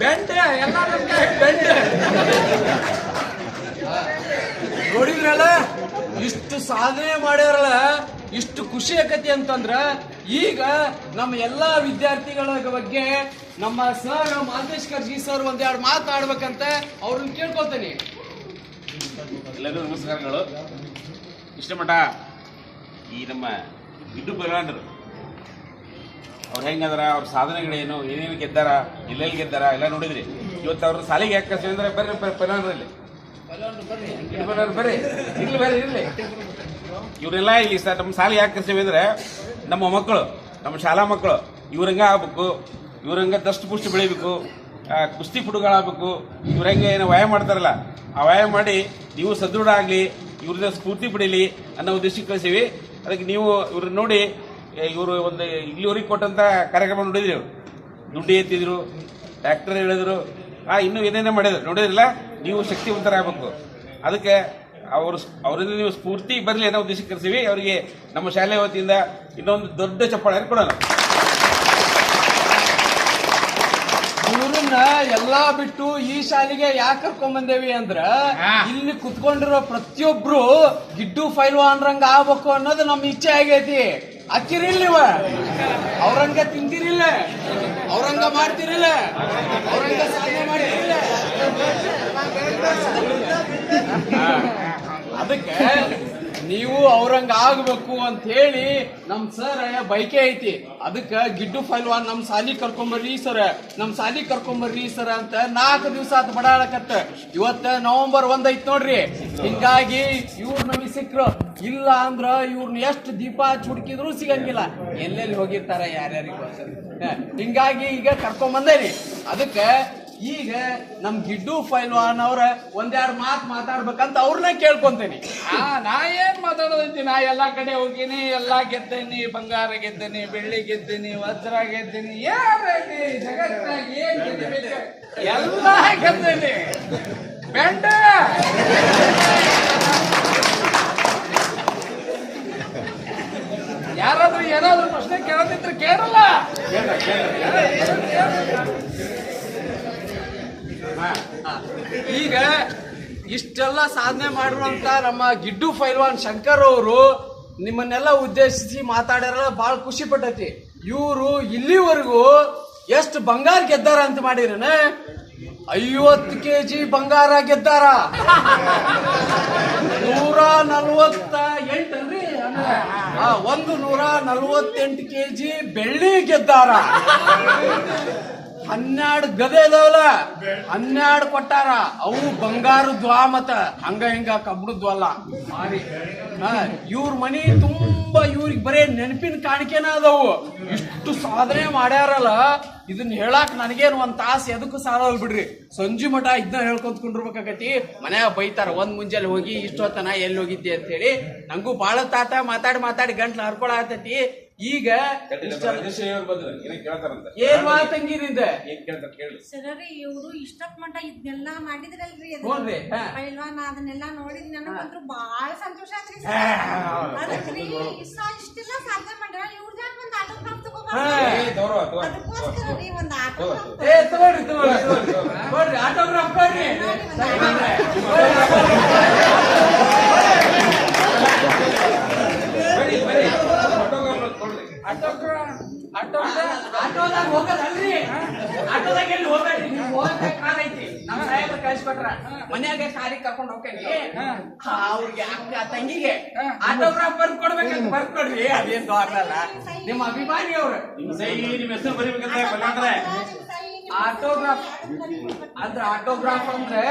ಬೆಂಡೆ ಎಲ್ಲ ಬೆಂಡೆ. ನೋಡಿದ್ರಲ್ಲ, ಇಷ್ಟು ಸಾಧನೆ ಮಾಡ್ಯಾರಲ್ಲ, ಇಷ್ಟು ಖುಷಿ ಆಕತಿ ಅಂತಂದ್ರ, ಈಗ ನಮ್ಮ ಎಲ್ಲಾ ವಿದ್ಯಾರ್ಥಿಗಳ ಬಗ್ಗೆ ನಮ್ಮ ಸರ್ ಮಾಲ್ತೇಶ್ ಜಿ ಸರ್ ಒಂದೆರಡು ಮಾತಾಡ್ಬೇಕಂತ ಅವ್ರನ್ನ ಕೇಳ್ಕೊತೀನಿ ಎಲ್ಲರಿಗೂ ನಮಸ್ಕಾರಗಳು. ಇಷ್ಟ ಮಠ ಈ ನಮ್ಮ ಗಿಡ್ಡು ಬೈಲಾಂಡ್ರು ಅವ್ರು ಹೆಂಗದಾರ, ಅವ್ರ ಸಾಧನೆಗಳೇನು, ಏನೇನು ಗೆದ್ದಾರ, ಎಲ್ಲೆಲ್ಲಿ ಗೆದ್ದಾರ, ಎಲ್ಲ ನೋಡಿದ್ರಿ. ಇವತ್ತು ಅವ್ರ ಸಾಲಿಗೆ ಯಾಕೆ ಕಸ ಅಂದ್ರೆ ಬರ್ರಿ ಬೈಲಾಂಡ್ರು ಬರ್ರಿ ಇವರೆಲ್ಲ ಇಲ್ಲಿ ಸರ್ ನಮ್ಮ ಸಾಲಿಗೆ ಯಾಕೆ ಕರ್ಸೀವಿ ಅಂದ್ರೆ ನಮ್ಮ ಮಕ್ಕಳು, ನಮ್ಮ ಶಾಲಾ ಮಕ್ಕಳು, ಇವ್ರಂಗ ಆಗ್ಬೇಕು, ಇವ್ರಂಗ ದಷ್ಟು ಪುಷ್ಟಿ ಬೆಳಿಬೇಕು ಕುಸ್ತಿ ಪುಡುಗಳಾಗಬೇಕು ಇವ್ರಂಗೆ ಏನು ವ್ಯಾಯಾಮ ಮಾಡ್ತಾರಲ್ಲ, ಆ ವ್ಯಾಯಾಮ ಮಾಡಿ ನೀವು ಸದೃಢ ಆಗಲಿ ಇವ್ರನ್ನ ಸ್ಫೂರ್ತಿ ಪಡೀಲಿ ಅನ್ನೋ ಉದ್ದೇಶಕ್ಕೆ ಕಳಿಸೀವಿ. ಅದಕ್ಕೆ ನೀವು ಇವ್ರನ್ನ ನೋಡಿ ಇವರು ಒಂದು ಇಲ್ಲಿವರೆಗೆ ಕೊಟ್ಟಂತ ಕಾರ್ಯಕ್ರಮ ನೋಡಿದ್ರಿ ಇವ್ರು ದುಡ್ಡು ಎತ್ತಿದ್ರು ಟ್ರ್ಯಾಕ್ಟರ್ ಹೇಳಿದ್ರು ಆ ಇನ್ನೂ ಏನೇನೋ ಮಾಡಿದ್ರು. ನೋಡಿದ್ರಲ್ಲ? ನೀವು ಶಕ್ತಿವಂತರಾಗಬೇಕು. ಅದಕ್ಕೆ ಅವರು ಅವರಿಂದ ನೀವು ಸ್ಫೂರ್ತಿ ಬರಲಿ ಅನ್ನೋ ಉದ್ದೇಶಕ್ಕೆ ಕರೆಸಿವಿ ಅವರಿಗೆ ನಮ್ಮ ಶಾಲೆ ವತಿಯಿಂದ ಇನ್ನೊಂದು ದೊಡ್ಡ ಚಪ್ಪಾಳೆ ಕೊಡೋಣ ಇವರನ್ನ ಎಲ್ಲಾ ಬಿಟ್ಟು ಈ ಶಾಲೆಗೆ ಯಾಕೆ ಕರ್ಕೊಂಡ್ ಬಂದೇವಿ ಅಂದ್ರ ಇಲ್ಲಿ ಕುತ್ಕೊಂಡಿರೋ ಪ್ರತಿಯೊಬ್ರು ಗಿಡ್ಡು ಫೈಲ್ವಾನ್ರಂಗ ಆಗ್ಬೇಕು ಅನ್ನೋದು ನಮ್ಮ ಇಚ್ಛೆ ಆಗೈತಿ. ಅಕ್ಕಿರಿಲ್ಲಿವ ಅವ್ರಂಗ ತಿಂತಿರಿಲ್ಲ ಅವ್ರಂಗ ಮಾಡ್ತಿರಿಲ್ಲ. ಅವ್ರಂಗ ಸಾಧನೆ ಮಾಡ್ತಿರಿಲ್ಲ ಅದಕ್ಕೆ ನೀವು ಅವ್ರಂಗ ಆಗ್ಬೇಕು ಅಂತ ಹೇಳಿ ನಮ್ ಸರ್ ಬೈಕೆ ಐತಿ. ಅದಕ್ಕೆ ಗಿಡ್ಡು ಫೈಲ್ವಾನ್ ನಮ್ ಸಾಲಿ ಕರ್ಕೊಂಬರ್ರಿ ಸರ್ ನಮ್ ಸಾಲಿ ಕರ್ಕೊಂಬರ್ರಿ ಸರ್ ಅಂತ ನಾಲ್ಕು ದಿವಸ ಅದ್ ಬಡಾಳಕತ್ತ. ಇವತ್ತ ನವೆಂಬರ್ ಒಂದ್ ಐತ್ ನೋಡ್ರಿ. ಹಿಂಗಾಗಿ ಇವ್ರು ನಮಗೆ ಸಿಕ್ರು. ಇಲ್ಲ ಅಂದ್ರ ಇವ್ರನ್ನ ಎಷ್ಟು ದೀಪ ಚುಡ್ಕಿದ್ರು ಸಿಗಂಗಿಲ್ಲ. ಎಲ್ಲೆಲ್ಲಿ ಹೋಗಿರ್ತಾರ ಯಾರ್ಯಾರಿಗೂ ಹಿಂಗಾಗಿ ಈಗ ಕರ್ಕೊಂಡ್ ಬಂದೇನಿ ಅದಕ್ಕೆ ಈಗ ನಮ್ ಗಿಡ್ಡು ಫೈಲ್ವಾನ್ ಅವ್ರ ಒಂದ್ಯಾರು ಮಾತು ಮಾತಾಡ್ಬೇಕಂತ ಅವ್ರನ್ನ ಕೇಳ್ಕೊಂತೀನಿ. ಆ, ನಾ ಏನ್ ಮಾತಾಡೋದೈತಿ? ನಾ ಎಲ್ಲಾ ಕಡೆ ಹೋಗಿನಿ ಎಲ್ಲಾ ಗೆದ್ದೇನಿ ಬಂಗಾರ ಗೆದ್ದೇನಿ ಬೆಳ್ಳಿ ಗೆದ್ದೇನಿ ವಜ್ರ ಗೆದ್ದೀನಿ ಏನೈತಿ ಜಗತ್ತಾಗ ಏನ್ ಗೆದ್ದಿಬೇಕು ಎಲ್ಲಾ ಗೆದ್ದೇನಿ. ಬೆಂಡ! ಯಾರಾದ್ರೂ ಏನಾದ್ರೂ ಪ್ರಶ್ನೆ ಕೇಳೋದಿದ್ರೆ ಕೇಳಲ್ಲ. ಈಗ ಇಷ್ಟೆಲ್ಲ ಸಾಧನೆ ಮಾಡಿರುವಂತ ನಮ್ಮ ಗಿಡ್ಡು ಫೈಲ್ವಾನ್ ಶಂಕರ್ ಅವರು ನಿಮ್ಮನ್ನೆಲ್ಲ ಉದ್ದೇಶಿಸಿ ಮಾತಾಡ್ಯಾರ ಬಹಳ ಖುಷಿ ಪಟ್ಟೈತಿ. ಇವರು ಇಲ್ಲಿವರೆಗೂ ಎಷ್ಟು ಬಂಗಾರ ಗೆದ್ದಾರ ಅಂತ ಮಾಡಿರನ ಐವತ್ತು ಕೆ ಜಿ ಬಂಗಾರ ಗೆದ್ದಾರ. ನೂರ ನಲ್ವತ್ತ ಎಂಟ್ರಿ ಒಂದು ನೂರ ನಲ್ವತ್ತೆಂಟು ಕೆ ಜಿ ಬೆಳ್ಳಿ ಗೆದ್ದಾರ. ಹನ್ನೆರಡು ಗದೆ ಇದಾವಲ್ಲ? ಹನ್ನೆರಡು ಕೊಟ್ಟಾರ. ಅವು ಬಂಗಾರದ್ವಾ ಮತ್ತ ಹಂಗ ಹಿಂಗ ಕಬ್ಬಡದ್ವಲ್ಲ ಮಾರಿ ಇವ್ರ ಮನಿ ತುಂಬಾ ಇವ್ರಿಗೆ ಬರೇ ನೆನಪಿನ ಕಾಣಿಕೆನ ಅದಾವು. ಇಷ್ಟು ಸಾಧನೆ ಮಾಡ್ಯಾರಲ್ಲ ಇದನ್ನ ಹೇಳಾಕ್ ನನಗೇನು ಒಂದ್ ತಾಸ್ ಎದಕ್ಕೂ ಸಾಲಲ್ ಬಿಡ್ರಿ. ಸಂಜು ಮಠ ಇದನ್ನ ಹೇಳ್ಕೊಂತ ಕುಂಡ್ರಬೇಕಾಗತಿ ಮನ್ಯಾಗ ಬೈತಾರ ಒಂದ್ ಮುಂಜಾನೆ ಹೋಗಿ ಇಷ್ಟೊತ್ತನ ಎಲ್ಲಿ ಹೋಗಿದ್ದೆ? ಅಂತ ಹೇಳಿ ನಂಗೂ ಬಾಳ ತಾತ ಮಾತಾಡಿ ಮಾತಾಡಿ ಗಂಟ್ಲು ಹರ್ಕೊಳತೈತಿ ಈಗ ಇಷ್ಟೆಲ್ಲ- ಬಂದ್ರು ಏನೋ ಮಾತಂಗಿನಿಂದ ಸರಿ ಇವ್ರು ಇಷ್ಟಕ್ ಮಟ್ಟ ಇದನ್ನೆಲ್ಲ ಮಾಡಿದ್ರಲ್ರಿ. ಪೈಲ್ವಾನ್ ಅದನ್ನೆಲ್ಲ ನೋಡಿದ್ ನನಗಂತೂ ಬಾಳ ಸಂತೋಷ ಆತ್ರಿ ಅದಕ್ರಿ ಇಷ್ಟ ಇಷ್ಟೆಲ್ಲ ಸಾಧನೆ ಮಾಡ್ಯಾರ ಒಂದ್. ಅದಕ್ಕೋಸ್ಕರ ರೀ ಒಂದ್ ಆಟೋ ಏ ತಗೊಳ್ರಿ ಆಟೋಗ್ರಾಫ್ ಕೊಡ್ರಿ ಆಟೋದಾಗ ಹೋಗೋದಲ್ರಿ. ಆಟೋದಾಗ ಎಲ್ಲಿ ಹೋಗ್ಬೇಡ್ರಿ? ನೀವು ನಮ್ಮ ಕಳ್ಸಿಕೊಟ್ರ ಮನ್ಯಾಗ ಕಾರಿಗೆ ಕರ್ಕೊಂಡು ಹೋಗ್ತೇನಿ. ಅವ್ರಿಗೆ ಅಕ್ಕ ತಂಗಿಗೆ ಆಟೋಗ್ರಾಫ್ ಬರ್ದ್ ಕೊಡ್ಬೇಕಂತ ಬರ್ದ್ ಕೊಡ್ರಿ. ಅದೇನ್ ಆಗ್ಲಲ್ಲ. ನಿಮ್ಮ ಅಭಿಮಾನಿ ಅವ್ರು ನಿಮ್ಮ ಹೆಸರು ಬರಿಬೇಕಂತ ಬಲ್ಲಾಂದ್ರೆ ಆಟೋಗ್ರಾಫ್ ಅಂದ್ರೆ ಆಟೋಗ್ರಾಫ್ ಅಂದ್ರೆ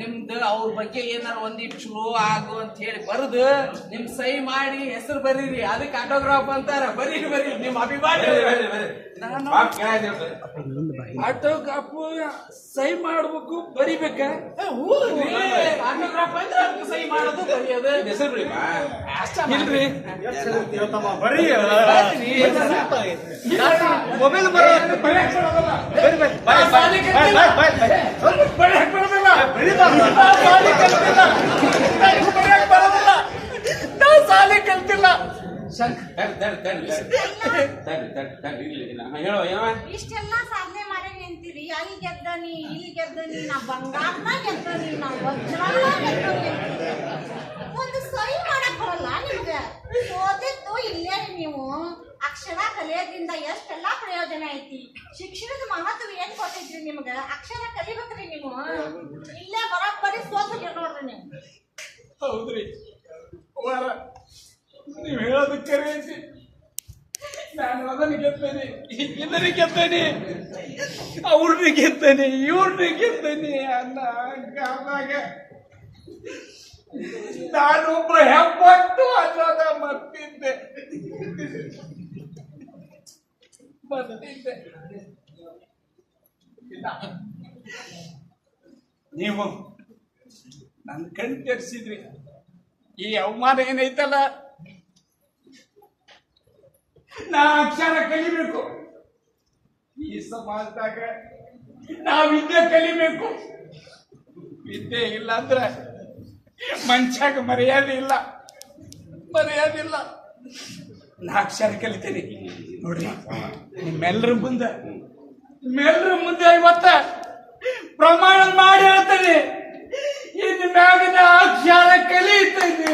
ನಿಮ್ದು ಅವ್ರ ಬಗ್ಗೆ ಏನಾರ ಒಂದಿಟ್ಟು ಚಲೋ ಆಗು ಅಂತ ಹೇಳಿ ಬರುದು ನಿಮ್ ಸೈ ಮಾಡಿ ಹೆಸರು ಬರೀರಿ. ಅದಕ್ಕೆ ಆಟೋಗ್ರಾಫ್ ಅಂತಾರ. ಬರೀರಿ ಬರೀರಿ. ನಿಮ್ ಅಭಿಮಾನಿ. ಆಟೋಗ್ರಾಫ್ ಸಹಿ ಮಾಡ್ಬೇಕು ಬರಿಬೇಕ? ಆಟೋಗ್ರಾಫ್ ಅಂದ್ರೆ ಅದಕ್ಕೆ ಸೈ ಮಾಡೋದು ಬರೆಯೋದು? ಹೆಸರು ಅಷ್ಟ ಇಲ್ರಿ. ಮೊಬೈಲ್ ಬರೋ ಸಾಲಿ ಕಲ್ತಿಲ್ಲ ಇಷ್ಟೆಲ್ಲ ಸಾಧನೆ ಮಾಡೇನಿ ಅಂತೀರಿ ಅಲ್ಲಿ ಗೆದ್ದನಿ ಇಲ್ಲಿ ಗೆದ್ದನಿ ನಾ ಬಂಗಾರನ ಗೆದ್ದನಿ ನಾ ವಜ್ರನ ಗೆದ್ದನಿ ಅಂತೀರಿ. ಒಂದು ಸಹಿ ಮಾಡಕ್ ಬರಲ್ಲ ನಿಮ್ಗೆ. ಓದಿದ್ದು ಇಲ್ಲೇ ನೀವು. ಅಕ್ಷರ ಕಲಿಯೋದ್ರಿಂದ ಎಷ್ಟೆಲ್ಲ ಪ್ರಯೋಜನ ಐತಿ? ಶಿಕ್ಷಣದ ಮಹತ್ವ ಗೊತ್ತೈತ್ರಿ ನಿಮ್ಗ? ಅಕ್ಷರ ಕಲಿಬೇಕ್ರಿ ನೀವು. ಇಲ್ಲೇ ಬರೋಬ್ಬರಿ ಸೋತಿಗೆ ನೋಡ್ರಿ ನೀವು. ಹೌದ್ರಿ. ಕುಮಾರ ನೀವು ಹೇಳೋದು ಕರೆ ಐತಿ ನಾನು ಅದನ್ನ ಗೆದ್ದೇನೆ. ಇದನ್ನ ಗೆದ್ದೇನೆ. ಅವ್ರನ್ನ ಗೆದ್ದೇನೆ. ಇವ್ರನ್ನ ಗೆದ್ದೇನೆ ಅನ್ನ ಕಾದಾಗ ನಾನೊಬ್ಬ ಹೆಬ್ಬಟ್ಟು ಅನ್ನೋದ ಮತ್ತಿದ್ದೆ. ಮತ್ತಿದ್ದೆ. ನೀವು ನನ್ನ ಕಣ್ ತೆರೆಸಿದ್ರಿ ಈ ಅವಮಾನ ಏನೈತಲ್ಲ? ನಾ ಅಕ್ಷರ ಕಲಿಬೇಕು. ಈ ಸಮಾಜದಾಗ ನಾವು ವಿದ್ಯೆ ಕಲಿಬೇಕು. ವಿದ್ಯೆ ಇಲ್ಲ ಅಂದ್ರೆ ಮನುಷ್ಯಾಗ ಮರ್ಯಾದೆ ಇಲ್ಲ. ಮರ್ಯಾದೆ ಇಲ್ಲ. ನಾ ಅಕ್ಷರ ಕಲಿತೀನಿ. ನೋಡ್ರಿ ನಿಮ್ಮೆಲ್ಲರ ಮುಂದೆ ನಿಮ್ಮೆಲ್ಲರ ಮುಂದೆ ಇವತ್ತ ಪ್ರಮಾಣ ಮಾಡಿ ಹೇಳ್ತೇನೆ. ಇನ್ನು ಮ್ಯಾಗಿನ ಆಕ್ಷಾರ ಕಲಿತೇನೆ